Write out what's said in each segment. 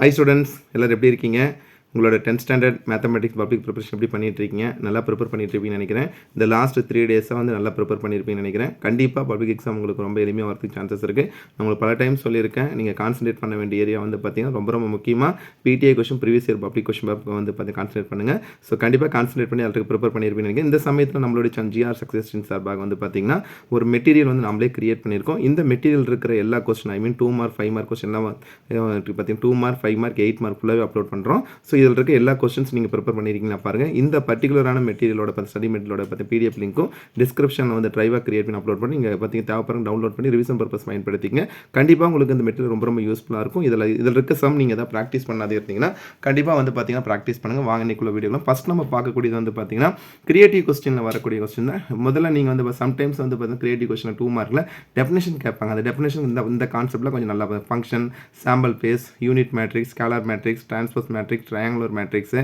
Hi students எல்லோரும் எப்படி இருக்கீங்க? உங்களோட tenth standard mathematics public preparation எப்படி பண்ணிகிட்ருக்கீங்க நல்லா ப்ரிப்பேர் பண்ணிட்டு நினைக்கிறேன். இந்த லாஸ்ட் த்ரீ டேஸாக வந்து நல்லா ப்ரிப்பேர் பண்ணியிருப்பீங்கன்னு நினைக்கிறேன். கண்டிப்பாக பப்ளிக் எக்ஸாம் உங்களுக்கு ரொம்ப எளிமையாக வரதுக்கு சான்சஸ் இருக்குது நான் உங்களுக்கு பல டைம் சொல்லியிருக்கேன். நீங்கள் கான்சன்ட்ரேட் பண்ண வேண்டிய ஏரியா வந்து பார்த்தீங்கன்னா ரொம்ப ரொம்ப முக்கியமாக PTI question previous year public question paper வந்து பார்த்து கான்சன்ட்ரேட் பண்ணுங்கள் ஸோ கண்டிப்பாக கான்சன்ட்ரேட் பண்ணி அதுக்கு ப்ரிப்பேர் பண்ணியிருப்பீங்க நினைக்கிறேன். இந்த சமயத்தில் நம்மளுடைய ஜிஆர் சக்ஸஸ் சார்பாக வந்து பார்த்தீங்கன்னா ஒரு மெட்டீரியல் வந்து நம்மளே கிரியேட் பண்ணியிருக்கோம். இந்த மெட்டீரியல் இருக்கிற எல்லா question I mean two mark five mark question எல்லாம் பார்த்தீங்கன்னா two mark five mark eight mark ஃபுல்லாகவே அப்லோட் பண்ணுறோம் ஸோ இதில் இருக்க எல்லா கொஸ்டின்ஸ் நீங்கள் ப்ரிப்பேர் பண்ணியிருக்கீங்களா பாருங்கள் இந்த பர்டிகுலரான மெட்டீரியலோட பார்த்து ஸ்டடி மெட்டீரியலோட பார்த்து பிடிஎஃப் லிங்க்கும் டிஸ்கிரிப்ஷனில் வந்து ட்ரைவாக கிரியேட் பண்ணி அப்லோட் பண்ணி நீங்கள் பார்த்தீங்கன்னா தேவைப்படுற டவுன்லோட் பண்ணி ரிவிஷன் பர்பஸ் பயன்படுத்திங்க கண்டிப்பாக உங்களுக்கு இந்த மெட்டீரியல் ரொம்ப ரொம்ப யூஸ்ஃபுல்லாக இருக்கும். இதில் இதில் இருக்க சம் நீங்கள் எதாவது ப்ராக்டிஸ் பண்ணாதே இருந்தீங்கன்னா கண்டிப்பாக வந்து பார்த்தீங்கன்னா ப்ராக்டிஸ் பண்ணுங்கள் வாங்க இன்னைக்குள்ள வீடியோலாம் ஃபஸ்ட் நம்ம பார்க்கக்கூடியது வந்து பார்த்தீங்கன்னா கிரியேட்டிவ் கொஸ்டினில் வரக்கூடிய கொஸ்டின் தான். முதல்ல நீங்கள் வந்து சம்டைம்ஸ் வந்து பார்த்தீங்கன்னா கிரியேட்டிவ் கொஸ்டின் டூ மார்க்கில் டெஃபினேஷன் கேட்பாங்க. அந்த டெஃபினேஷன் இந்த இந்த கான்செப்ட்டில் கொஞ்சம் நல்லா function sample space unit matrix scalar matrix transpose matrix triangular matrix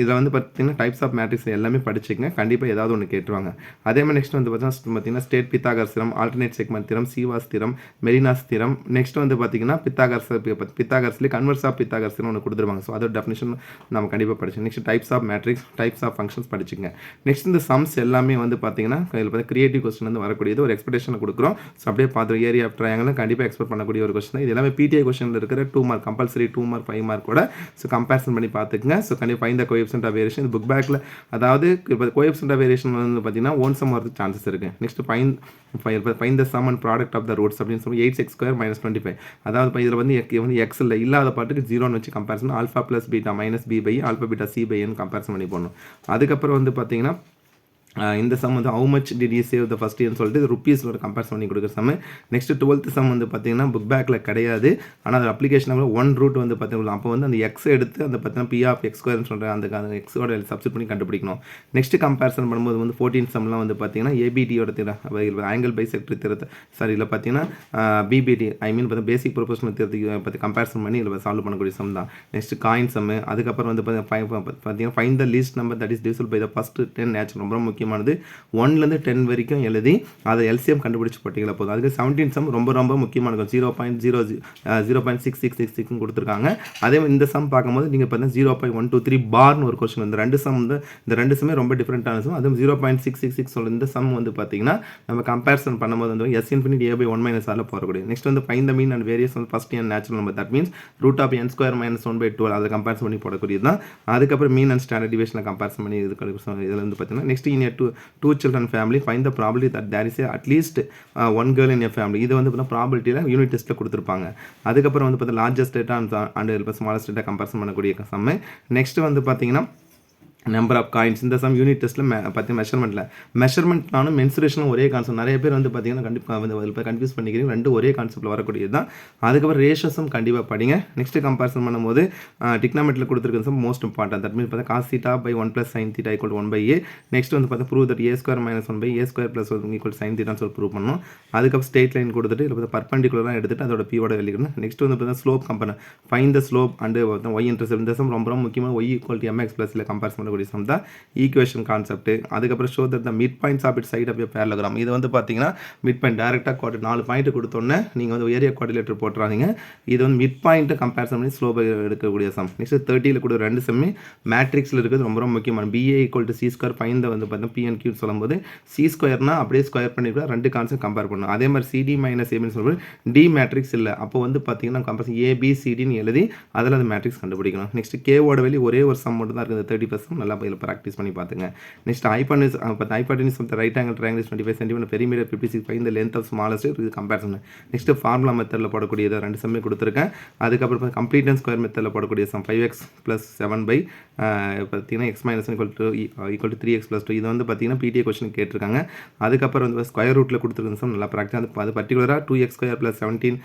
இதில் வந்து பார்த்தீங்கன்னா டைப்ஸ் ஆஃப் மேட்ரிக்ஸ் எல்லாமே படிச்சுக்கங்க. கண்டிப்பாக ஏதாவது ஒன்று கேட்டுருவாங்க. அதே மாதிரி நெக்ஸ்ட் வந்து பார்த்தீங்கன்னா பார்த்தீங்கன்னா state Pythagoras theorem alternate segment theorem Ceva's theorem Menelaus theorem next வந்து பார்த்தீங்கன்னா பித்தாகர்ஸ் பித்தாகர்ஸ்லேயே கன்வர்ஸ் ஆஃப் பித்தாகர்ஸ் ஒன்று கொடுத்துருவாங்க. ஸோ அதோட டெஃபினேஷன் நம்ம கண்டிப்பாக படிச்சு next types of matrix types of functions படிச்சுங்க next இந்த சம்ஸ் எல்லாமே வந்து பார்த்தீங்கன்னா இதில் பார்த்து கிரியேட்டிவ் கொஸ்டின் வந்து வரக்கூடியது ஒரு எக்ஸ்பெக்டேஷன் கொடுக்குறோம். ஸோ அப்படியே பார்த்து ஏரியா ஆஃப் ட்ரையாங்கில் கண்டிப்பாக எக்ஸ்பெக்ட் பண்ணக்கூடிய ஒரு கொஸ்டின் இது எல்லாமே பிடிஐ கொஸ்டினில் இருக்கிற two mark compulsory two mark five mark கூட ஸோ கம்பேரிசன் பண்ணி பார்த்துக்குங்க. ஸோ கண்டிப்பாக find the of variation book பேக்கில் அதாவது இப்போ கோஎப்சன்ட் ஆஃப் வேரியேஷன் வந்து பார்த்தீங்கன்னா ஓன் சம் வரது சான்சஸ் இருக்குது next find find the sum and product of the roots அப்படின்னு சொல்லி eight six square minus twenty five அதாவது இதில் வந்து எக் வந்து எக்ஸ் இல்லை இல்லாத பாட்டுக்கு ஜீரோன்னு வச்சு comparison alpha plus beta minus B by alpha beta C பைன்னு comparison பண்ணி போடணும். அதுக்கப்புறம் வந்து பார்த்தீங்கன்னா இந்த சம் வந்து how much did you save the first இயர்னு சொல்லிட்டு ருப்பீஸில் ஒரு கம்பேர் பண்ணி கொடுக்குற சம் நெக்ஸ்ட் டுவெல்த் சம் வந்து பார்த்தீங்கன்னா புக் பேக்கில் கிடையாது. ஆனால் அது அப்ளிகேஷனில் ஒன் ரூட் வந்து பார்த்தீங்கன்னா அப்போ வந்து அந்த எக்ஸ் எடுத்து அந்த பார்த்தீங்கன்னா பி ஆஃப் எக்ஸ் ஸ்கொயர்னு சொல்கிற அந்த எக்ஸோட சப்ஸ்ட் பண்ணி கண்டுபிடிக்கணும். நெக்ஸ்ட் கம்பேரிசன் பண்ணும்போது வந்து ஃபோர்டீன் சம்லாம் வந்து பார்த்தீங்கன்னா ஏபிடியோட திற ஆங்கிள் பை செக்டர் திறத்தை சாரி இல்லை பார்த்தீங்கன்னா பிபிடி ஐ மீன் பார்த்தா பேசிக் ப்ரொபோஷனல் திறத்துக்கு பற்றி கம்பேரிசன் பண்ணி இதில் சால்வ் பண்ணக்கூடிய சம் தான். நெக்ஸ்ட் காயின் சம் அதுக்கப்புறம் வந்து பார்த்தீங்கன்னா find the least number that is divisible by the first ten natural ரொம்ப முக்கியம். முக்கியமானது. ஒன்லேருந்து டென் வரைக்கும் எழுதி அதை எல்சிஎம் கண்டுபிடிச்சு போட்டிங்களா போதும். அதுக்கு செவன்டீன் சம் ரொம்ப ரொம்ப முக்கியமான zero point zero zero point six six six சிக்ஸ்னு கொடுத்துருக்காங்க. அதே மாதிரி இந்த சம் பார்க்கும்போது நீங்கள் பார்த்தீங்கன்னா zero point one two three பார்னு ஒரு கொஸ்டின் இந்த ரெண்டு சம் வந்து இந்த ரெண்டு சமே ரொம்ப டிஃப்ரெண்ட்டான சம் அதுவும் zero point six six six சொல்ல இந்த சம் வந்து பார்த்தீங்கன்னா நம்ம கம்பேரிசன் பண்ணும்போது வந்து S infinite A by one minus ஆரில் போகக்கூடிய நெக்ஸ்ட் வந்து find the mean and variance வந்து first N natural number that means root of N square minus one by twelve அதை கம்பேரிசன் பண்ணி போடக்கூடியது தான் அதுக்கப்புறம் மீன் அண்ட் ஸ்டாண்டர்ட் டிவிஷனில் கம்பேரிசன் பண்ணி இது இதில் வந்து பார்த்தீங்கன்னா next இனியர் two two children family find the probability that there is at least one girl in a family இது வந்து பார்த்தீங்கன்னா ப்ராபிலிட்டியில் யூனிட் டெஸ்ட்டில் கொடுத்துருப்பாங்க. அதுக்கப்புறம் வந்து பார்த்தீங்கன்னா largest data and and smallest data comparison பண்ணக்கூடிய சம்மை நெக்ஸ்ட் வந்து பார்த்தீங்கன்னா நம்பர் ஆஃப் காயின்ஸ் இந்த சம் யூனிட் டெஸ்ட்டில் மே பார்த்தி மெஷர்மெண்ட்டில் மெஷர்மெண்ட்னாலும் மென்சுரேஷனும் ஒரே கான்செப்ட் நிறைய பேர் வந்து பார்த்தீங்கன்னா கண்டிப்பாக வந்து அதில் கன்ஃபியூஸ் பண்ணிக்கிறீங்க. ரெண்டு ஒரே கான்செப்ட்டில் வரக்கூடியது தான். அதுக்கப்புறம் ரேஷஸும் கண்டிப்பாக படிங்க. நெக்ஸ்ட் கம்பேரிசன் பண்ணும்போது டிக்னாமெட்டில் கொடுத்துருக்க sum most important that means பார்த்தா cos theta by one plus sin theta equal one by A next வந்து பார்த்தா prove that A square minus one by A square plus equal sin தீட்டான்னு சொல்லி prove பண்ணணும். அதுக்கப்புறம் state line கொடுத்துட்டு இல்லை பார்த்தா பர்பண்டிகுலராக எடுத்துட்டு அதோட பியோட வெளியிடணும் நெக்ஸ்ட் வந்து பார்த்தா slope compare find the slope and Y intercept இந்த சம் ரொம்ப ரொம்ப முக்கியமாக ஒய் ஈக்குவல் எம்எக்ஸ் ப்ளஸில் கம்பேரிசன் பண்ணக்கூடிய சம் தான் ஈக்குவேஷன் கான்செப்ட் அதுக்கப்புறம் show that the mid points of it side of parallelogram இது வந்து பார்த்தீங்கன்னா மிட் பாயிண்ட் டேரெக்டாக குவார்டர் நாலு பாயிண்ட் கொடுத்தோன்னே நீங்கள் வந்து ஏரியா குவாடிலேட்டர் போட்டுறாங்க இது வந்து மிட் பாயிண்ட்டை கம்பேரிசன் பண்ணி ஸ்லோ எடுக்கக்கூடிய சம் நெக்ஸ்ட் தேர்ட்டியில் கூட ரெண்டு செம்மி மேட்ரிக்ஸில் இருக்கிறது ரொம்ப ரொம்ப முக்கியமான PA equal to C square find வந்து பார்த்தீங்கன்னா பிஎன் சொல்லும்போது சி ஸ்கொயர்னா அப்படியே ஸ்கொயர் பண்ணிட்டு ரெண்டு கான்செப்ட் கம்பேர் பண்ணணும் அதே மாதிரி சிடி மைனஸ் ஏபின்னு சொல்லும்போது டி மேட்ரிக்ஸ் இல்லை. அப்போ வந்து பார்த்தீங்கன்னா கம்பேரிசன் ஏபிசிடின்னு எழுதி அதில் அந்த மேட்ரிக்ஸ் கண்டுபிடிக்கணும். நெக்ஸ்ட் கேவோட வெளி ஒரே ஒரு சம் மட்டும் தான் இருக்குது தேர்ட்டி பர்சன்ட் நல்லா இதில் ப்ராக்டிஸ் பண்ணி பார்த்துங்க. நெக்ஸ்ட் ஐபானிஸ் இப்போ hypotenuse of right angle triangle twenty five centimetre perimeter fifty six five இந்த லென்த் ஆஃப் ஸ்மாலஸ்ட் இது கம்பேரிசன் நெக்ஸ்ட் ஃபார்முலா மெத்தடில் போடக்கூடியது ரெண்டு சம்மே கொடுத்துருக்கேன். அதுக்கப்புறம் கம்ப்ளீட் அண்ட் ஸ்கொயர் மெத்தடில் போடக்கூடிய sum five X plus seven by பார்த்தீங்கன்னா X minus equal to equal to three X plus two இது வந்து பார்த்தீங்கன்னா பிடிஏ கொஸ்டின் கேட்டிருக்காங்க. அதுக்கப்புறம் வந்து ஸ்கொயர் ரூட்டில் கொடுத்துருக்க சம் நல்லா ப்ராக்டிஸ் அது அது பர்டிகுலராக two X square plus seventeen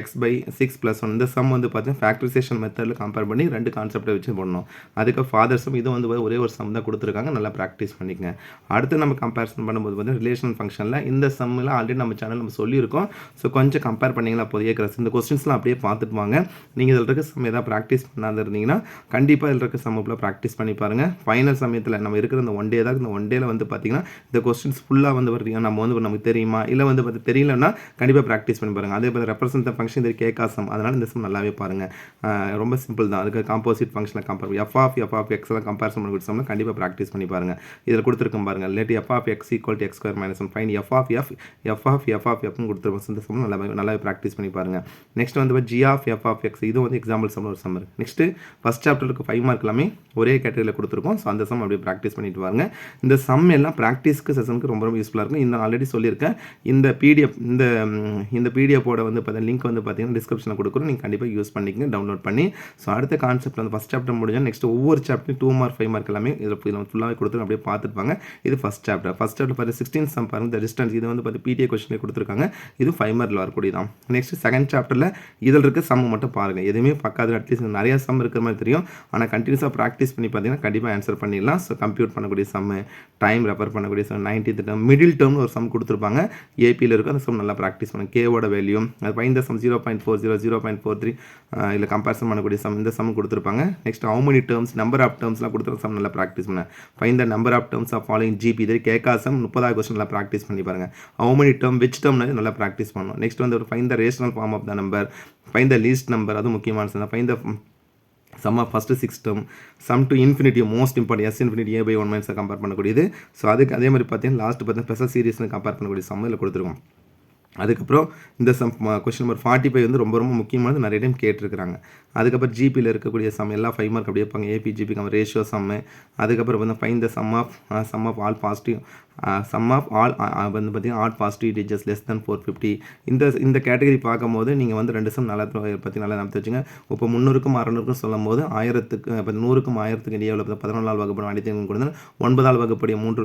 X by six plus one இந்த சம் வந்து பார்த்தீங்கன்னா ஃபேக்டரைசேஷன் மெத்தடில் கம்பேர் பண்ணி ரெண்டு கான்செப்டை வச்சு பண்ணணும் அதுக்கு ஃபாதர்ஸும் இது வந்து ஒரே ஒரு சம் தான் கொடுத்துருக்காங்க. நல்லா ப்ராக்டிஸ் பண்ணிக்கங்க. அடுத்து நம்ம கம்பேரிசன் பண்ணும்போது வந்து ரிலேஷன் ஃபங்க்ஷனில் இந்த சம்மில் ஆல்ரெடி நம்ம சேனல் நம்ம சொல்லியிருக்கோம். ஸோ கொஞ்சம் கம்பேர் பண்ணிங்கன்னா போதும். ஏற்கிற இந்த கொஸ்டின்ஸ்லாம் அப்படியே பார்த்துட்டு வாங்க. நீங்கள் இதில் இருக்க சம் எதாவது ப்ராக்டிஸ் பண்ணாத இருந்தீங்கன்னா கண்டிப்பாக இதில் இருக்க சம்மில் ப்ராக்டிஸ் பண்ணி பாருங்கள் ஃபைனல் சமயத்தில் நம்ம இருக்கிற இந்த ஒன் டே தான் இந்த ஒன் டேல வந்து பார்த்தீங்கன்னா இந்த கொஸ்டின்ஸ் ஃபுல்லாக வந்து வருவீங்க நம்ம வந்து நமக்கு தெரியுமா? இல்லை வந்து பார்த்து தெரியலன்னா கண்டிப்பாக ப்ராக்டிஸ் பண்ணி பாருங்கள் அதே மாதிரி ரெப்ரசன்ட் ஃபங்க்ஷன் இது கேக்காசம் அதனால் இந்த சம் நல்லாவே பாருங்கள் ரொம்ப சிம்பிள் தான். அதுக்கு காம்போசிட் ஃபங்க்ஷனில் compare F of F of எக்ஸ்லாம் comparison பண்ணி கொடுத்தோம்னா கண்டிப்பாக ப்ராக்டிஸ் பண்ணி பாருங்கள் இதில் கொடுத்துருக்கோம் பாருங்கள் let F of X equal to X square minus one find F of F F of F of எஃப்னு கொடுத்துருப்போம். இந்த சம்மன் நல்லா நல்லாவே ப்ராக்டிஸ் பண்ணி பாருங்கள் நெக்ஸ்ட் வந்து G of F of X இது வந்து எக்ஸாம்பிள் சம் ஒரு சம்மர் நெக்ஸ்ட் நெக்ஸ்ட்டு ஃபஸ்ட் சாப்டருக்கு ஃபைவ் மார்க் எல்லாமே ஒரே கேட்டகரியில் கொடுத்துருக்கோம். ஸோ அந்த சம் அப்படியே ப்ராக்டிஸ் பண்ணிட்டு வாங்க. இந்த சம் எல்லாம் ப்ராக்டிஸ்க்கு செஷனுக்கு ரொம்ப ரொம்ப யூஸ்ஃபுல்லாக இருக்கும். இந்த ஆல்ரெடி சொல்லியிருக்கேன். இந்த பிடிஎஃப் இந்த இந்த பிடிஎஃபோட வந்து பார்த்தீங்கன்னா லிங்க் வந்து பார்த்தீங்கன்னா டிஸ்கிரிப்ஷனில் கொடுக்குறோம் நீங்கள் கண்டிப்பாக யூஸ் பண்ணிக்கங்க டவுன்லோட் பண்ணி. ஸோ அடுத்த கான்செப்ட் வந்து ஃபஸ்ட் சாப்டர் முடிஞ்சால் நெக்ஸ்ட் ஒவ்வொரு chapter two mark five mark எல்லாமே இதில் இதில் ஃபுல்லாகவே கொடுத்து அப்படியே பார்த்துருப்பாங்க இது ஃபஸ்ட் சாப்டர் ஃபஸ்ட் சாப்டர் பார்த்து சிக்ஸ்டீன் சம் பாருங்கள் த டிஸ்டன்ஸ் இது வந்து பார்த்து பிடிஏ கொஸ்டினே கொடுத்துருக்காங்க. இது ஃபைவ் மார்க்கில் வரக்கூடியதான் நெக்ஸ்ட் செகண்ட் சாப்டரில் இதில் இருக்க சம் மட்டும் பாருங்கள் எதுவுமே பார்க்காது அட்லீஸ்ட் நிறையா சம் இருக்கிற மாதிரி தெரியும். ஆனால் கண்டினியூஸாக ப்ராக்டிஸ் பண்ணி பார்த்தீங்கன்னா கண்டிப்பாக ஆன்சர் பண்ணிடலாம். ஸோ கம்ப்யூட் பண்ணக்கூடிய சம் டைம் ரெஃபர் பண்ணக்கூடிய சம் நைன்டீன்த் டேர்ம் மிடில் டேர்ம்னு ஒரு சம் கொடுத்துருப்பாங்க. ஏபியில் இருக்கும் அந்த சம் நல்லா ப்ராக்டிஸ் பண்ணும். கேவோட வேல்யூ அது பயந்த sum zero point four zero zero point four three இல்லை கம்பேரிசன் பண்ணக்கூடிய சம் இந்த சம் கொடுத்துருப்பாங்க. Next how many terms number of டேர்ம்ஸ்லாம் கொடுத்துருக்க சம் நல்லா ப்ராக்டிஸ் பண்ணேன் find the number of terms of following GP இது கேட்காசம் முப்பதாவது கொஸ்டின் நல்லா ப்ராக்டிஸ் பண்ணி பாருங்க. How many term which term நல்லா ப்ராக்டிஸ் பண்ணணும். நெக்ஸ்ட் வந்து ஒரு find the rational form of the number find the least number அதுவும் முக்கியமான find the sum of first six term sum to infinity most important S infinity A by one மைன்ஸை compare பண்ணக்கூடியது. So அதுக்கு அதே மாதிரி பார்த்தீங்கன்னா last பார்த்தீங்கன்னா special சீரியஸ்னு compare பண்ணக்கூடிய சம் கொடுத்துருக்கோம் அதுக்கப்புறம் இந்த sum question number forty five வந்து ரொம்ப ரொம்ப முக்கியமானது நிறைய டைம் கேட்டிருக்கிறாங்க. அதுக்கப்புறம் ஜிபியில் இருக்கக்கூடிய சம் எல்லா ஃபைவ் மார்க் அப்படியே வைப்பாங்க. AP GP cum ratio sum அதுக்கப்புறம் வந்து find the sum of sum of all positive sum of all வந்து பார்த்தீங்கன்னா add positive teachers less than four fifty இந்த இந்த கேட்டகரி பார்க்கும்போது நீங்கள் வந்து ரெண்டு சம் நல்லா பற்றி நல்லா நடத்தி வச்சுங்க. இப்போ முந்நூறுக்கும் அறநூறுக்கும் சொல்லும் போது ஆயிரத்துக்கு இப்போ நூறுக்கும் ஆயிரத்துக்கு இடையே உள்ள பதினொன்றால் வகுப்படும் அடித்து கொடுத்து ஒன்பதால் வகுப்படைய மூன்று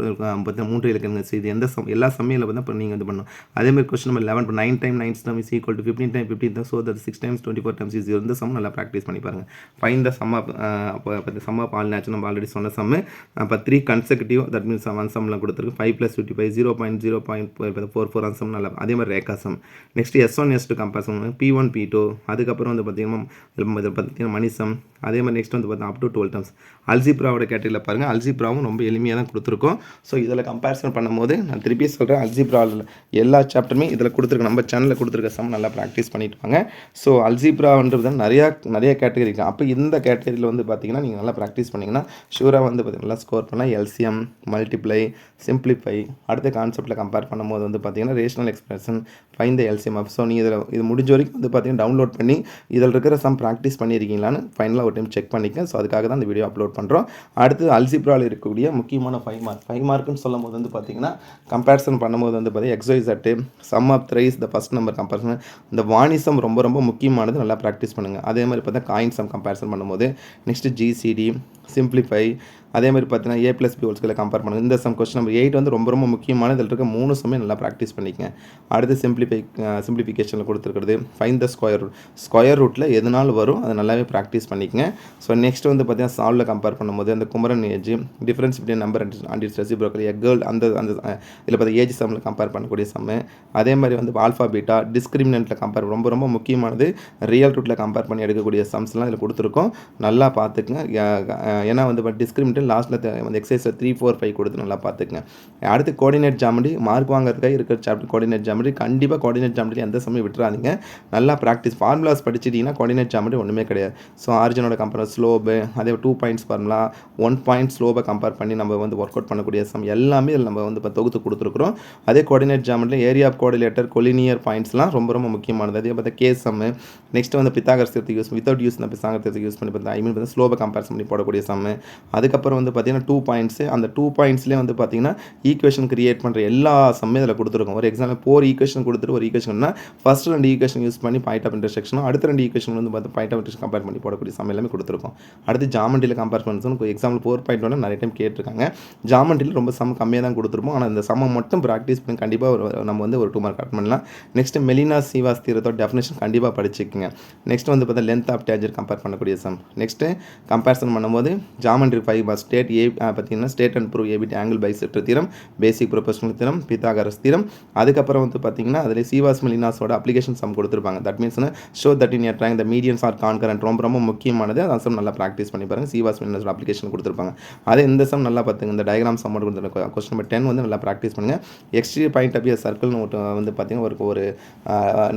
பத்து மூன்று இலக்கணங்க செய்து எந்த சம் எல்லா சமையலில் வந்து இப்போ நீங்கள் இது பண்ணணும். அதேமாதிரி கொஸ்டின் நம்பர் லெவன் இப்போ nine time nine term is equal to fifteen time fifteen தான் so that six times twenty four times is இந்த சம் நல்லா ப்ராக்டிஸ் பண்ணி பாருங்க. ஃபைன் த சம் ஆஃப் அப்போ சம் ஆஃப் ஆல் நேச்சு நம்ம ஆல்ரெடி சொன்ன சம்மு அப்போ three consecutive that means one சம்மில் கொடுத்துருக்கு five plus fifty five zero point zero point four four sum நல்லா அதே மாதிரி Rekha sum next S one S two comparison P one P two அதுக்கப்புறம் வந்து பார்த்தீங்கன்னா இதில் பார்த்தீங்கன்னா மணி சம் அதே மாதிரி நெக்ஸ்ட் வந்து பார்த்தீங்கன்னா அப் டு டுவெல் டம்ஸ் அல்ஜிப்ராவோட கேட்டகரியில் பாருங்கள் அல்ஜிப்ராவும் ரொம்ப எளிமையாக தான் கொடுத்துருக்கோம். ஸோ இதில் கம்பேரிசன் பண்ணும்போது நான் திருப்பி சொல்கிறேன் அல்ஜிப்ராவில் எல்லா சாப்டருமே இதில் கொடுத்துருக்க நம்ம சேனலில் கொடுத்துருக்க சம் நல்லா ப்ராக்டிஸ் பண்ணிட்டு வாங்க. ஸோ அல்ஜிப்ரான்றது நிறையா நிறைய கேட்டகரி இருக்குது அப்போ இந்த கேட்டகரியில் வந்து பார்த்தீங்கன்னா நீங்கள் நல்லா ப்ராக்டிஸ் பண்ணிங்கன்னா ஷூராக வந்து பார்த்தீங்கன்னா நல்லா ஸ்கோர் பண்ணால் எல்சிஎம் மல்டிப்ளை சிம்பிள் சிம்பிளிஃபை அடுத்த கான்செப்டில் கம்பேர் பண்ணும்போது வந்து பார்த்திங்கன்னா rational expression find the LCM of so நீங்கள் இதில் இது முடிஞ்ச வரைக்கும் வந்து பார்த்தீங்கன்னா டவுன்லோட் பண்ணி இதில் இருக்கிற சம் ப்ராக்டிஸ் பண்ணியிருக்கீங்களான்னு ஃபைனலாக ஒரு டைம் செக் பண்ணிக்க ஸோ அதுக்காக தான் இந்த வீடியோ அப்லோட் பண்ணுறோம் அடுத்து அல்ஜிப்ராவில் இருக்கக்கூடிய முக்கியமான ஃபைவ் மார்க் ஃபைவ் மார்க்குன்னு சொல்லும் போது வந்து பார்த்தீங்கன்னா கம்பேரிசன் பண்ணும்போது வந்து பார்த்தீங்கன்னா exercise at sum of thrice the first number comparison இந்த வாணிசம் ரொம்ப ரொம்ப முக்கியமானது நல்லா ப்ராக்டிஸ் பண்ணுங்கள் அதே மாதிரி பார்த்தா காயின் சம் கம்பேரிசன் பண்ணும்போது நெக்ஸ்ட்டு ஜிசிடி சிம்பிளிஃபை அதே மாதிரி பார்த்தீங்கன்னா ஏ ப்ளஸ் பி ஹோல்ஸ்களை கம்பேர் பண்ணுங்கள் இந்த சம் கொஸ்டின் நம்பர் எயிட் வந்து ரொம்ப ரொம்ப முக்கியமான இதில் இருக்க மூணு சம்மே நல்லா ப்ராக்டிஸ் பண்ணிக்கங்க. அடுத்து சிம்பிளிஃபை சிம்பிளிஃபிகேஷனில் கொடுத்துருக்கிறது. Find the square root square ரூட்டில் எதுனால் வரும் அதை நல்லாவே ப்ராக்டிஸ் பண்ணிக்கங்க. ஸோ நெக்ஸ்ட் வந்து பார்த்தீங்கன்னா சால்வில் கம்பேர் பண்ணும்போது அந்த Kumaran age difference between number and and its reciprocal a girl அந்த அந்த இதில் பார்த்தா ஏஜ் சம்மில் கம்பேர் பண்ணக்கூடிய சம்மு அதே மாதிரி வந்து ஆல்ஃபா பீட்டா டிஸ்கிரிமினண்ட்டில் கம்பேர் ரொம்ப ரொம்ப முக்கியமானது ரியல் ரூட்டில் கம்பேர் பண்ணி எடுக்கக்கூடிய சம்ஸ்லாம் இதில் கொடுத்துருக்கோம். நல்லா பார்த்துக்குங்க ஏன்னா வந்து டிஸ்கிரிமினேட் லாஸ்ட்டில் வந்து எக்ஸசைஸில் த்ரீ ஃபோர் ஃபைவ் கொடுத்து நல்லா பார்த்துக்குங்க அடுத்து கோஆர்டினேட் ஜாமெண்ட்ரி மார்க் வாங்குறதுக்காக இருக்கிற சாப்டர் கோஆர்டினேட் ஜாமெண்ட்ரி கண்டிப்பாக கோஆர்டினேட் ஜாமெட்ரி எந்த சமயம் விட்டுறாதீங்க. நல்லா ப்ராக்டிஸ் ஃபார்முலாஸ் படிச்சிட்டிங்கன்னா கோஆர்டினேட் ஜாமெட்ரி ஒன்றுமே கிடையாது. ஸோ ஆர்ஜினோட கம்பேர் ஸ்லோபு அதே two points formula one point ஸ்லோபை compare பண்ணி நம்ம வந்து ஒர்க் அவுட் பண்ணக்கூடிய சம் எல்லாமே இதில் நம்ம வந்து இப்போ தொகுத்து கொடுத்துருக்குறோம். அதே coordinate geometry area of coordinator collinear பாயிண்ட்ஸ்லாம் ரொம்ப ரொம்ப முக்கியமானது. அதே பார்த்தா கே சம்மு நெக்ஸ்ட் வந்து பித்தாகரசத்துக்கு யூஸ் வித்தவுட் யூஸ் இந்த பித்தாகரத்துக்கு யூஸ் பண்ணி பார்த்தா ஐ மீன் பார்த்தா ஸ்லோபை கம்பேர் பண்ணி போடக்கூடிய சம்மு அதுக்கப்புறம் வந்து பார்த்தீங்கன்னா டூ பாயிண்ட்ஸு அந்த டூ பாயிண்ட்ஸ்லேயே வந்து பார்த்தீங்கன்னா ஈக்குவேஷன் கிரியேட் பண்ணுற எல்லா சம்மே இதில் கொடுத்துருக்கோம். ஒரு எக்ஸாம்பிள் ஃபோர் ஈக்குவேஷன் கொடுத்துருக்கோம். கொடுத்துட்டு ஒரு ஈக்குவேஷன்னா ஃபர்ஸ்ட் ரெண்டு ஈக்குவேஷன் யூஸ் பண்ணி பாயிண்ட் ஆஃப் இன்டர்செக்ஷனும் அடுத்த ரெண்டு ஈக்குவேஷன் வந்து பார்த்து பாயிண்ட் ஆஃப் இன்டர்செக்ஷன் கம்பேர் பண்ணி போடக்கூடிய சம் எல்லாமே கொடுத்துருக்கோம். அடுத்து ஜாமண்டியில் கம்பேர் பண்ணுறது எக்ஸாம்பிள் ஃபோர் பாயிண்ட் ஒன்று நிறைய டைம் கேட்டிருக்காங்க. ஜாமண்டியில் ரொம்ப சம் கம்மியாக தான் கொடுத்துருப்போம். ஆனால் இந்த சம்மை மட்டும் ப்ராக்டிஸ் பண்ணி கண்டிப்பாக நம்ம வந்து ஒரு டூ மார்க் கட் பண்ணலாம். நெக்ஸ்ட் மெலினா சீவாஸ் தீரத்தோட டெஃபினேஷன் கண்டிப்பாக படிச்சுக்கோங்க. நெக்ஸ்ட் வந்து பார்த்தா லென்த் ஆஃப் டேஞ்சர் கம்பேர் பண்ணக்கூடிய சம். நெக்ஸ்ட்டு கம்பேரிசன் பண்ணும்போது ஜாமண்ட்ரி ஃபைவ் பார் ஸ்டேட் ஏ பார்த்தீங்கன்னா state and prove ஏபிட் angle bisector theorem basic proportional தீரம் பித்தாகரஸ் தீரம் அதுக்கப்புறம் வந்து பார்த்தீங்கன்னா அதில் சிவாஸ் மெலினாஸோட அப்ளிகேஷன் சம் கொடுத்துருப்பாங்க. That means show that in triangle the medians are concurrent ரொம்ப ரொம்ப முக்கியமானது. அந்த சம் நல்லா ப்ராக்டிஸ் பண்ணி பாருங்க. சிவாஸ் மெலினாஸோட அப்ளிகேஷன் கொடுத்துருப்பாங்க. அதே இந்த சம் நல்லா பார்த்துங்க. இந்த டயக்ராம் சம்மோட கொடுத்துருக்க கொஸ்டின் நம்பர் டென் வந்து நல்லா ப்ராக்டிஸ் பண்ணுங்கள் எக்ஸ்ட்ரீ பாயிண்ட் ஆஃப் இயர் சர்க்கிள்னு ஒரு வந்து பார்த்தீங்கன்னா ஒரு ஒரு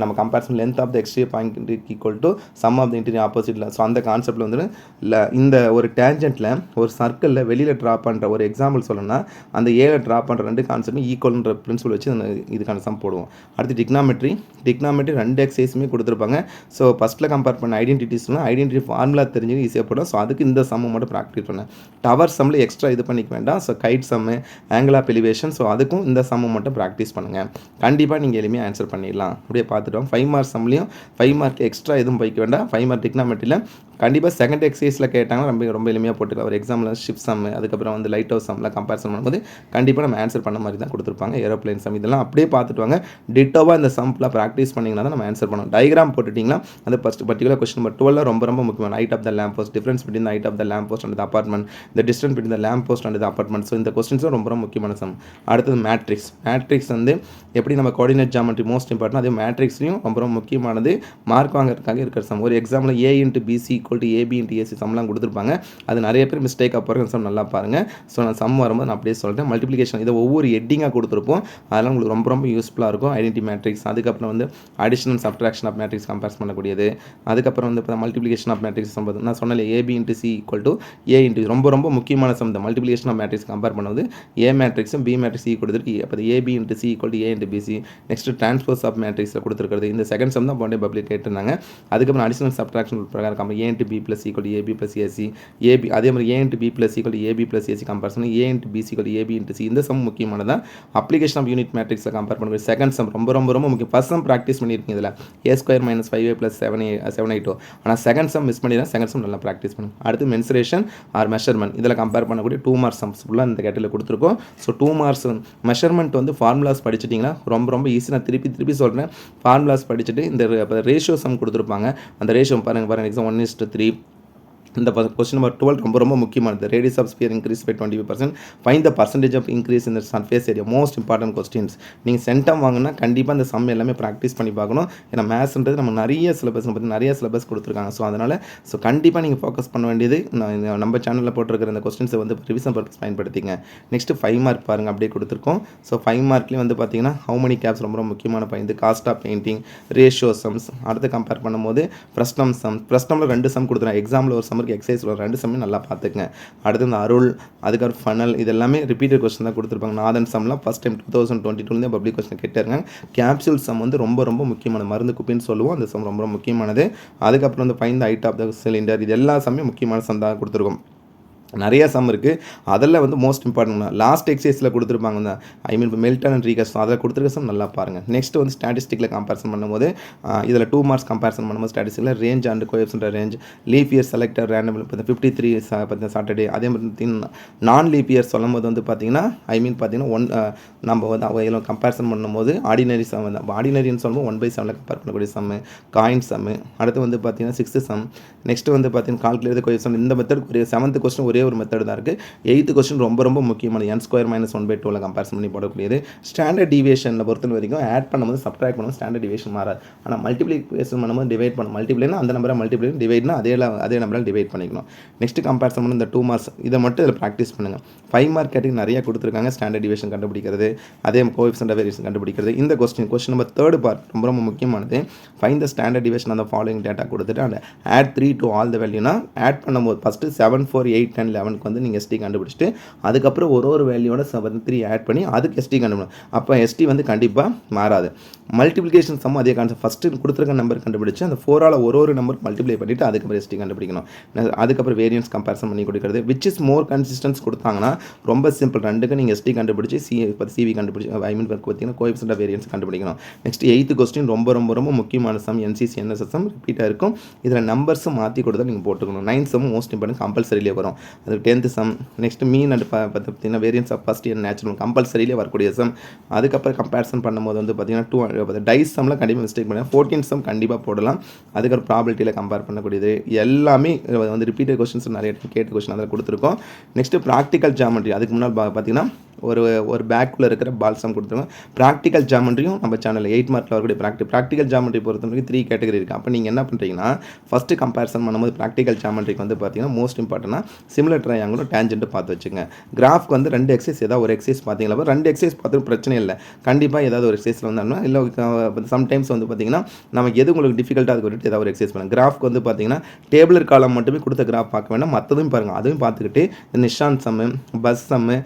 நம்ம comparison length of the exterior point equal to sum of the interior ஆப்போசிட்டில் ஸோ அந்த கான்செப்ட்டில் வந்து இல்லை இந்த ஒரு டேஞ்சென்ட்டில் ஒரு சர்க்கிளில் வெளியில் ட்ரா பண்ணுற ஒரு எக்ஸாம்பிள் சொல்லணும்னா அந்த ஏழை ட்ரா பண்ணுற ரெண்டு கான்செப்ட்டும் ஈக்குவல்ன்ற பிரின்சிபல் வச்சு இதுக்கான சம் போடுவோம். அடுத்து டிக்னாமெட்ரி டிக்னாமெட்ரி ரெண்டு எக்ஸசைஸுமே கொடுத்துருப்பாங்க. ஸோ ஃபஸ்ட்டில் கம்பேர் பண்ண ஐடென்டிட்டிஸ்னால் ஐடென்டிட்டி ஃபார்முலா தெரிஞ்சு ஈஸியாக போடும் ஸோ அதுக்கு இந்த சம்மு மட்டும் ப்ராக்டிஸ் பண்ணேன் டவர் சம்மில் எக்ஸ்ட்ரா இது பண்ணிக்க வேண்டாம். So kite sum angle of elevation so அதுக்கும் இந்த சம்மை மட்டும் ப்ராக்டிஸ் பண்ணுங்கள் கண்டிப்பாக நீங்கள் எளிமையாக ஆன்சர் பண்ணிடலாம். அப்படியே பார்த்துட்டோம். ஃபைவ் மார்க் சம்லையும் ஃபைவ் மார்க் எக்ஸ்ட்ரா எதுவும் போய்க்க வேண்டாம். ஃபைவ் மார்க் டிக்னாமெட்ரியில் கண்டிப்பாக செகண்ட் எக்ஸசைஸில் கேட்டாங்கன்னா ரொம்ப ரொம்ப எளிமையாக போட்டுக்கலாம். ஒரு எக்ஸாம்பிள் ஷிப் சம்மு அதுக்கப்புறம் வந்து லைட் ஹவுஸ் சம்மில் கம்பேரிசன் பண்ணும்போது கண்டிப்பாக நம்ம ஆன்சர் பண்ண மாதிரி தான் கொடுத்துருப்பாங்க. ஏரோப்ளைன் சம் இதெல்லாம் அப்படியே பார்த்துட்டு வாங்க. டிட் டிட்டோவாக இந்த சம்ப்லாம் ப்ராக்டிஸ் பண்ணிங்கன்னா தான் நம்ம ஆன்சர் பண்ணணும் டயக்ராம் போட்டுட்டிங்கன்னா அந்த first particular question number twelve ரொம்ப ரொம்ப முக்கியமான height of the lamp post difference between height of the lamp post and apartment இந்த distance between the lamp post and apartment so இந்த கொஸ்டின்ஸும் ரொம்ப ரொம்ப முக்கியமான சம் அடுத்தது மேட்ரிக்ஸ் மேட்ரிக்ஸ் வந்து எப்படி நம்ம கோஆர்டினேட் ஜாமெட்ரி மோஸ்ட் இம்பார்ட்டன் அதே மேட்ரிக்ஸ்லையும் ரொம்ப ரொம்ப முக்கியமானது மார்க் வாங்குறதுக்காக இருக்கிற சம் ஒரு example A into BC equal to AB into AC சம்லாம் கொடுத்துருப்பாங்க. அது நிறைய பேர் மிஸ்டேக் அப்புறம் சம் நல்லா பாருங்கள் ஸோ நான் சம் வரும்போது நான் அப்படியே சொல்கிறேன் மல்டிப்ளிகேஷன் இதை ஒவ்வொரு எட்டிங்காக கொடுத்துருப்போம். அதெல்லாம் உங்களுக்கு ரொம்ப ரொம்ப யூஸ்ஃபுல்லாக இருக்கும். ஐடென்டி மேட்ரிக்ஸ் அதுக்கப்புறம் வந்து additional subtraction of matrix compare பண்ணக்கூடியது. அதுக்கப்புறம் வந்து இப்போ மல்டிப்ளிகேஷன் ஆஃப் மேட்ரிக்ஸ் நான் சொன்னல AB into C equal to A into ரொம்ப ரொம்ப முக்கியமான சம்பந்தம். இந்த மல்டிப்ளிகேஷன் ஆஃப் மேட்ரிக்ஸ் கம்பேர் பண்ணுவது ஏ மேட்ரிக்ஸும் பி மேட்ரிக்ஸ் ஈ கொடுத்துருக்கு. அப்போ AB into C equal to A into BC next transpose of மேட்ரிக்ஸில் கொடுத்துருக்கிறது. இந்த செகண்ட் சம் தான் போண்டே பப்ளிக் கேட்டிருந்தாங்க. அதுக்கப்புறம் அடிஷனல் சப்ட்ராக்ஷன் பிரகாரம் compare A into B plus equal AB plus AC AB அதே மாதிரி A into B plus equal AB plus AC comparison A into BC equal AB into C இந்த sum முக்கியமானதான் application of unit மேட்ரிக்ஸில் compare பண்ணுறது second sum ரொம்ப ரொம்ப ரொம்ப முக்கியம். ஃபர்ஸ்ட் சம் ப்ராக்டிஸ் பண்ணியிருக்கீங்க இதில். A square minus five A plus seven A seven eight two ஆனால் செகண்ட் சம் மிஸ் பண்ணி தான் செகண்ட் சம் நல்லா ப்ராக்டிஸ் பண்ணுங்க. அடுத்து மென்சுரேஷன் ஆர் மெஷர்மெண்ட் இதில் கம்பேர் பண்ணக்கூடிய டூ மார்க்ஸ் சம்ஸ் ஃபுல்லாக இந்த கேட்டில் கொடுத்துருக்கோம். ஸோ டூ மார்க்ஸ் மெஷர்மெண்ட் வந்து ஃபார்முலாஸ் படிச்சிட்டிங்கன்னா ரொம்ப ரொம்ப ஈஸி நான் திருப்பி திருப்பி சொல்கிறேன் ஃபார்முலாஸ் படிச்சுட்டு இந்த ரேஷியோ சம் கொடுத்துருப்பாங்க. அந்த ரேஷியோ பாருங்கள் பாருங்கள் exam one is to three இந்த கொஸ்டின் நம்பர் டுவெல் ரொம்ப ரொம்ப முக்கியமானது. Radius of sphere increase by twenty five percent find the percentage of increase இந்த surface area most important questions நீங்கள் சென்டம் வாங்கினா கண்டிப்பாக அந்த சம் எல்லாமே ப்ராக்டிஸ் பண்ணி பார்க்கணும். ஏன்னா மேத்ஸ்ன்றது நம்ம நிறைய சிலபஸ் பற்றி நிறைய சிலபஸ் கொடுத்துருக்காங்க. ஸோ அதனால் ஸோ கண்டிப்பாக நீங்கள் ஃபோக்கஸ் பண்ண வேண்டியது நான் இந்த நம்ம சேனலில் போட்டிருக்கிற இந்த கொஸ்டின்ஸை வந்து ரிவிஷன் பர்பஸ் பயன்படுத்திங்க. நெக்ஸ்ட்டு ஃபைவ் மார்க் பாருங்கள் அப்படியே கொடுத்துருக்கோம். ஸோ ஃபைவ் மார்க்லேயும் வந்து பார்த்தீங்கன்னா ஹவு மெனி கேப்ஸ் ரொம்ப ரொம்ப முக்கியமான point cost of painting ratio sums அடுத்து கம்பேர் பண்ணும்போது பிரஸ்டம் சம் பிரஸ்டமில் ரெண்டு சம் கொடுத்துருக்கேன் எக்ஸாமில் ஒரு சம்மருக்கு எக்ஸசைஸ் ஒரு ரெண்டு சம்மே நல்லா பார்த்துக்குங்க. அடுத்து இந்த அருள் அதுக்கப்புறம் ஃபனல் இது எல்லாமே ரிப்பீட்டட் கொஸ்டின் தான் கொடுத்துருப்பாங்க. நாதன் சம்லாம் first time two thousand twenty டூலேருந்து பப்ளிக் கொஸ்டின் கேட்டிருக்காங்க கேப்சூல் சம் வந்து ரொம்ப ரொம்ப முக்கியமான மருந்து குப்பின்னு சொல்லுவோம். அந்த சம் ரொம்ப ரொம்ப முக்கியமானது. அதுக்கப்புறம் வந்து find the height of the cylinder இது எல்லா சம்மே முக்கியமான சம் தான் கொடுத்துருக்கோம். நிறைய சம் இருக்குது அதில் வந்து மோஸ்ட் இம்பார்ட்டன்ட் லாஸ்ட் எக்ஸைஸில் கொடுத்துருப்பாங்க தான் ஐ மீன் இப்போ மெல்டன் அண்ட் ரீகஸ் அதில் கொடுத்துருக்க சம் நல்லா பாருங்கள் நெக்ஸ்ட் வந்து ஸ்டாட்டிஸ்டிக்கில் கம்பேரிசன் பண்ணும்போது இதில் டூ மார்க்ஸ் கம்பேரிசன் பண்ணும்போது ஸ்டாட்டிஸ்டிக்கில் range and coefficient range leap year selector random இப்போ ஃபிஃப்டி த்ரீ பார்த்தீங்கன்னா சாட்டர்டே அதே மாதிரி நான் லீப் இயர் சொல்லும் போது வந்து பார்த்தீங்கன்னா ஐ மீன் பார்த்தீங்கன்னா ஒன் நம்ம வந்து அவையில் கம்பேரிசன் பண்ணும்போது ஆர்டினரி சம் தான். ஆர்டினரின்னு சொல்லும்போது ஒன் பை செவனில் கம்பேர் பண்ணக்கூடிய சம்மு காயின் சம்மு அடுத்து வந்து பார்த்தீங்கன்னா சிக்ஸ்த்து சம் நெக்ஸ்ட் வந்து பார்த்தீங்கன்னா கால்குலேட் கொஸ்டின் இந்த மெத்தட் ஒரே செவன்த் கொஸ்டின் ஒரே ஒரு மெத்தட் தான் இருக்குது எயித்து கொஸ்டின் ரொம்ப ரொம்ப முக்கியமான N square minus one by டூவில் கம்பேரிசன் பண்ணி போடக்கூடியது. ஸ்டாண்டர்ட் டிவியேஷனில் பொறுத்த வரைக்கும் ஆட் பண்ணும்போது சப்ட்ராக்ட் பண்ணும்போது ஸ்டாண்டர்ட் டிவியேஷன் மாறாது. ஆனால் மல்டிப்ளிகேஷன் பண்ணும்போது டிவைட் பண்ணணும் மல்டிப்ளைனா அந்த நம்பரை மல்டிப்ளை டிவைட்னா அதே அதே நம்பரால் டிவைட் பண்ணிக்கணும். நெக்ஸ்ட் கம்பேரிசன் பண்ண இந்த டூ மார்க்ஸ் இதை மட்டும் இதில் ப்ராக்டிஸ் பண்ணுங்கள் ஃபைவ் மார்க் கேட்டகரி நிறைய கொடுத்துருக்காங்க ஸ்டாண்டர்ட் டிவியேஷன் கண்டுபிடிக்கிறது. அதே கோஎஃபிஷியன்ட் வேரியேஷன் கண்டுபிடிக்கிறது. இந்த question question number third part ரொம்ப ரொம்ப முக்கியமானது. ஃபைன் த ஸ்டாண்டர்ட் டிவியேஷன் அந்த ஃபாலோயிங் டேட்டா கொடுத்துட்டு அந்த add three to all the வேல்யூனா add பண்ணும்போது first seven four eight ten லெவனுக்கு வந்து நீங்கள் எஸ்டி கண்டுபிடிச்சிட்டு அதுக்கப்புறம் ஒரு ஒரு வேல்யூவோட செவன் த்ரீ ஆட் பண்ணி அதுக்கு எஸ்டி கண்டுபிடிக்கணும் அப்போ எஸ்டி வந்து கண்டிப்பாக மாறாது. மல்டிப்ளிகேஷன் சம் அதே கான்செப்ட் ஃபஸ்ட்டு கொடுத்துருக்க நம்பர் கண்டுபிடிச்சு அந்த ஃபோரால் ஒரு ஒரு நம்பர் மல்டிப்ளை பண்ணிவிட்டு அதுக்கப்புறம் எஸ்டி கண்டுபிடிக்கணும். அதுக்கப்புறம் வேரியன்ஸ் கம்பேரிசன் பண்ணி கொடுக்குறது விச் இஸ் மோர் கன்சிஸ்டன்ஸ் கொடுத்தாங்கன்னா ரொம்ப சிம்பிள் ரெண்டுக்கு நீங்கள் எஸ்டி கண்டுபிடிச்சி சி இப்போ சிவி கண்டுபிடிச்சி ஐ மீன் பார்த்தீங்கன்னா கோஎஃபிஷியன்ட் வேரியன்ஸ் கண்டுபிடிக்கணும். நெக்ஸ்ட் எயித்து கொஸ்டின் ரொம்ப ரொம்ப ரொம்ப முக்கியமான சம் என்சிசி என்எஸ்எஸ்எம் ரிப்பீட்டாக இருக்கும். இதில் நம்பர்ஸும் மாற்றி கொடுத்தா நீங்கள் போட்டுக்கணும். நைன் சம் மோஸ்ட் இம்பார்ட்டன் கம்பல்சரியிலே வரும். அது tenth sum next mean and பார்த்தீங்கன்னா variance of first year natural கம்பல்சரியிலே வரக்கூடிய சம் அதுக்கப்புறம் கம்பேரிசன் பண்ணும்போது வந்து பார்த்தீங்கன்னா டூ டைஸ் சம்மில் கண்டிப்பாக மிஸ்டேக் பண்ணலாம். ஃபோர்டீன் சம் கண்டிப்பாக போடலாம். அதுக்கப்புறம் ப்ராபிலிட்டியில் கம்பேர் பண்ணக்கூடியது. எல்லாமே வந்து ரிப்பீட்டட் கொஸ்டின்ஸ் நிறைய கேட்ட கொஸ்டின் அதில் கொடுத்துருக்கோம். நெக்ஸ்ட்டு ப்ராக்டிக்கல் ஜாமெண்ட்ரி அதுக்கு முன்னால் பா- பார்த்தீங்கன்னா ஒரு ஒரு பேக்குள்ளே இருக்கிற பால்சம் கொடுத்துருவோம் ப்ராக்டிக்கல் ஜாமெண்ட்ரியும் நம்ம சேனலில் எயிட் மார்க்கில் வரக்கூடிய ப்ராக்டி ப்ராக்டிக்கல் ஜாமெண்ட்ரி பொறுத்த வரைக்கும் த்ரீ கேட்டகரி இருக்குது அப்போ நீங்கள் என்ன பண்ணுறீங்கன்னா ஃபஸ்ட்டு கம்பேரிசன் பண்ணும்போது ப்ராக்டிக்கல் ஜாமெண்ட்ரிக்கு வந்து பார்த்தீங்கன்னா மோஸ்ட் இம்பார்ட்டனா சிமிலர் ட்ரையாங்கிலும் டேஞ்சென்ட்டு பார்த்து வச்சுங்க. கிராஃப்க்கு வந்து ரெண்டு எக்ஸைஸ் ஏதாவது ஒரு எக்ஸைஸ் பார்த்தீங்களா ரெண்டு எக்ஸைஸ் பார்த்து பிரச்சனை இல்லை. கண்டிப்பாக ஏதாவது ஒரு எக்ஸைஸில் வந்தாலும் இல்லை சம்டைம்ஸ் வந்து பார்த்தீங்கன்னா நமக்கு எது உங்களுக்கு டிஃபிகல்ட்டாக அதுக்கு ஏதாவது ஒரு எக்ஸசைஸ் பண்ணலாம். கிராஃப்க்கு வந்து பார்த்தீங்கன்னா டேபிளர் காலம் மட்டுமே கொடுத்த கிராஃப் பார்க்க வேண்டாம். மற்றதும் பாருங்கள் அதுவும் பார்த்துக்கிட்டு Nishanth sum bus sum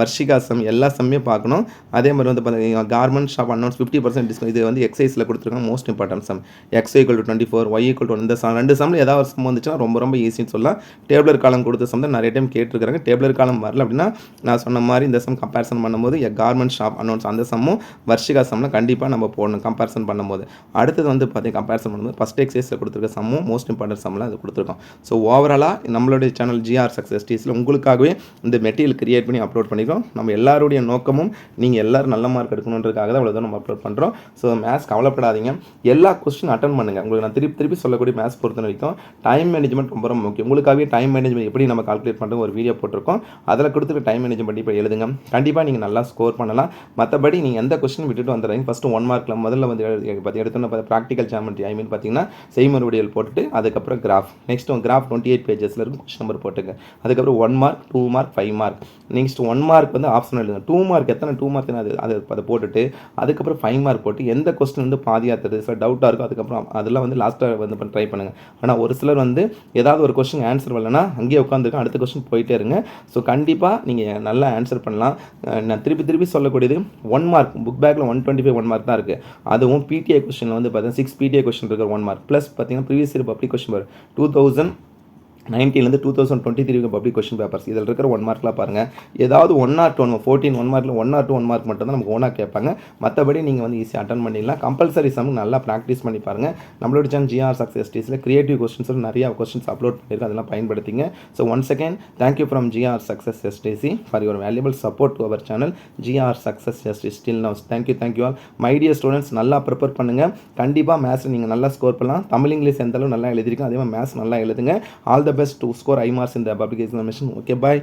Varshika sum எல்லா சம்மே பார்க்கணும். அதே மாதிரி வந்து பார்த்தீங்கன்னா garment shop announce fifty percent discount இது வந்து எக்ஸைஸில் கொடுத்துருக்காங்க. Most important sum X equal to twenty four Y equal to இந்த சம் ரெண்டு சம்மில் ஏதாவது ஒரு சம் வந்துச்சுன்னா ரொம்ப ரொம்ப ஈஸின்னு சொல்லலாம். டேபிளர் காலம் கொடுத்த சம் தான் நிறைய டைம் கேட்டிருக்காங்க டேபிளர் காலம் வரல அப்படின்னா நான் சொன்ன மாதிரி இந்த சம் கம்பேரிசன் பண்ணும்போது கார்மெண்ட் ஷாப் அனௌன்ஸ் அந்த சம்மும் வர்ஷிகா சம்மில் கண்டிப்பாக நம்ம போடணும் கம்பேரிசன் பண்ணும்போது. அடுத்தது வந்து பார்த்தீங்கன்னா கம்பேரிசன் பண்ணும்போது ஃபஸ்ட் எக்ஸைஸில் கொடுத்துருக்க சம்மும் மோஸ்ட் இம்பார்ட்டன்ட் சம்மில் அது கொடுத்துருக்கோம். ஸோ ஓவராலாக நம்மளுடைய சேனல் ஜிஆர் சக்ஸஸ் டீஸில் உங்களுக்காகவே இந்த மெட்டீரியல் கிரியேட் பண்ணி அப்லோட் பண்ணிக்கிறோம். நம்ம எல்லாருடைய நோக்கமும் நீங்கள் எல்லாரும் நல்ல மார்க் எடுக்கணுன்றதுக்காக தான் இவ்வளோ நம்ம அப்லோட் பண்ணுறோம் ஸோ மேத்ஸ் கவலைப்படாதீங்க. எல்லா கொஸ்டின் அட்டன் பண்ணுங்கள் உங்களுக்கு நான் திருப்பி திருப்பி சொல்லக்கூடிய மேத்ஸ் பொறுத்த வரைக்கும் டைம் மேனேஜ்மெண்ட் ரொம்ப ரொம்ப முக்கியம். உங்களுக்காகவே டைம் மேனேஜ்மெண்ட் எப்படி நம்ம கால்குலேட் பண்ணுறது ஒரு வீடியோ போட்டிருக்கோம். அதில் கொடுத்துருக்க டைம் மேனேஜ்மெண்ட் பண்ணி இப்போ எழுதுங்க. கண்டிப்பாக நீங்கள் நல்லா ஸ்கோர் பண்ணலாம். மற்றபடி நீங்கள் எந்த கொஸ்டின் விட்டுட்டு வந்துடுறீங்க ஃபஸ்ட்டு ஒன் மார்க்கில் முதல்ல வந்து பார்த்து எடுத்தோன்னா ப்ராக்டிக்கல் ஜாமெண்ட்ரி ஐ மீன் பார்த்தீங்கன்னா செய்முறை வடிவல் போட்டுட்டு அதுக்கப்புறம் graph next graph twenty eight பேஜஸில் இருக்கும் கொஸ்டின் நம்பர் போட்டுங்க அதுக்கப்புறம் one mark two mark five mark next one mark வந்து ஆப்ஷனல் எழுதுங்க. டூ மார்க் எத்தனை? டூ மார்க் அது அதை அதை போட்டுட்டு அதுக்கப்புறம் ஃபைவ் மார்க் போட்டு எந்த கொஸ்டின் வந்து பாதியாக தருது சில டவுட்டாக இருக்கும் அதுக்கப்புறம் அதெல்லாம் வந்து லாஸ்ட்டாக வந்து ட்ரை பண்ணுங்கள் ஆனால் ஒரு சிலர் வந்து ஏதாவது ஒரு கொஸ்டின் ஆன்சர் வரலன்னா அங்கேயே உட்காந்துருக்கோம் அடுத்த கொஸ்டின் போயிட்டே இருங்க. ஸோ கண்டிப்பாக நீங்கள் நல்லா ஆன்சர் பண்ணலாம். நான் திருப்பி திருப்பி சொல்லக்கூடியது ஒன் மார்க் புக் பேக்கில் one twenty five one mark தான் இருக்குது அதுவும் பிடிஐ கொஸ்டினில் வந்து பார்த்தீங்கன்னா சிக்ஸ் பிடிஐ கொஸ்டின் இருக்கிற ஒன் மார்க் ப்ளஸ் பார்த்தீங்கன்னா ப்ரீவியஸ் இயர் பப்ளிக் கொஸ்டின் வரும் two thousand நைன்டீன்லேருந்து two thousand twenty three public question papers இதில் இருக்கிற ஒன் மார்க்லாம் பாருங்கள் ஏதாவது one or two one fourteen one மார்க்கில் one or two one mark மட்டும் தான் நமக்கு ஓனாக கேட்பாங்க. மற்றபடி நீங்கள் வந்து ஈஸியாக அட்டன் பண்ணிடலாம். கம்பல்சரி சம் நல்லா ப்ராக்டிஸ் பண்ணி பாருங்கள் நம்மளோட சேனல் ஜிஆர் சக்ஸஸ் டீஸில் கிரியேட்டிவ் கொஸ்டின்ஸ் நிறையா கொஸ்டின்ஸ் அப்லோட் பண்ணியிருக்கோம் அதெல்லாம் பயன்படுத்திங்க. So one second thank you from GR success STC for your valuable support to our channel GR success ST still now thank you thank you all my dear students நல்லா prepare பண்ணுங்கள் கண்டிப்பாக maths நீங்கள் நல்லா score பண்ணலாம். Tamil English எந்த அளவு நல்லா எழுதிருக்கோம் அதே மாதிரி மேத்ஸ் நல்லா எழுதுங்க. All the best to score high marks இந்த பப்ளிக் எக்ஸாமினேஷன் ஓகே பாய்